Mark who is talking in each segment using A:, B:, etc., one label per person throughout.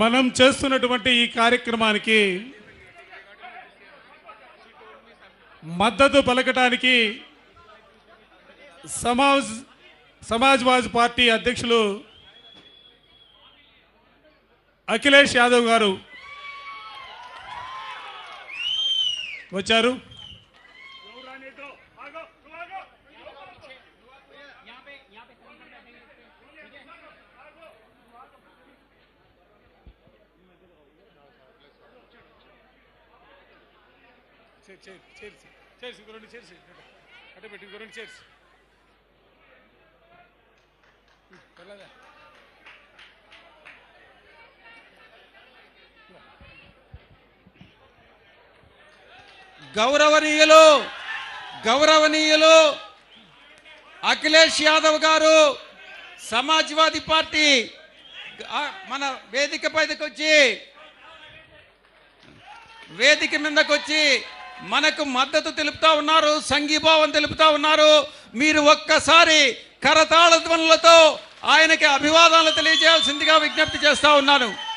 A: మనం చేస్తున్నటువంటి ఈ కార్యక్రమానికి మద్దతు పలకటానికి సమాజ్ సమాజ్వాదీ పార్టీ అధ్యక్షులు అఖిలేష్ యాదవ్ గారు వచ్చారు. అటు పెట్టి రెండు చేర్చి.
B: గౌరవనీయులు గౌరవనీయులు అఖిలేష్ యాదవ్ గారు సమాజ్వాదీ పార్టీ మన వేదిక పైకి వచ్చి వేదిక మీదకొచ్చి మనకు మద్దతు తెలుపుతా ఉన్నారు సంఘీభావం తెలుపుతా ఉన్నారు. మీరు ఒక్కసారి కరతాళ ధ్వనులతో ఆయనకి అభివాదాలు తెలియజేయాల్సిందిగా విజ్ఞప్తి చేస్తా ఉన్నాను.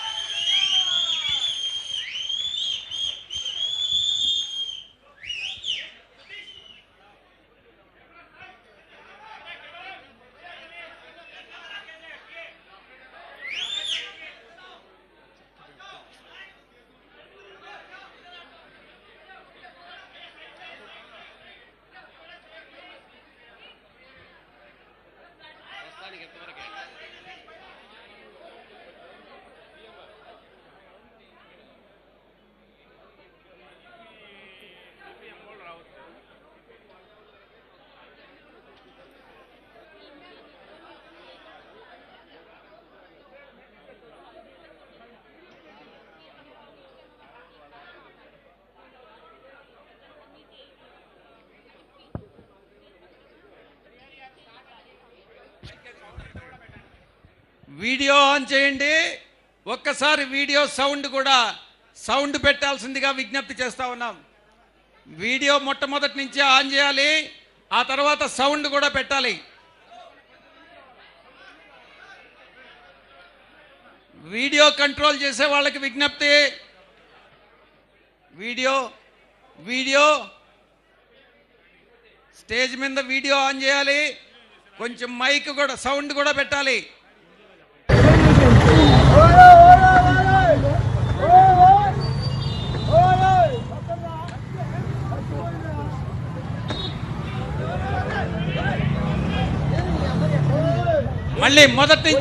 B: Finnegan. వీడియో ఆన్ చేయండి. ఒక్కసారి వీడియో సౌండ్ కూడా సౌండ్ పెట్టాల్సిందిగా విజ్ఞప్తి చేస్తా ఉన్నాం. వీడియో మొట్టమొదటి నుంచి ఆన్ చేయాలి. ఆ తర్వాత సౌండ్ కూడా పెట్టాలి. వీడియో కంట్రోల్ చేసే వాళ్ళకి విజ్ఞప్తి. Video video. స్టేజ్ మీద వీడియో ఆన్ చేయాలి. కొంచెం మైక్ కూడా సౌండ్ కూడా పెట్టాలి. మళ్ళీ మొదటి నుంచి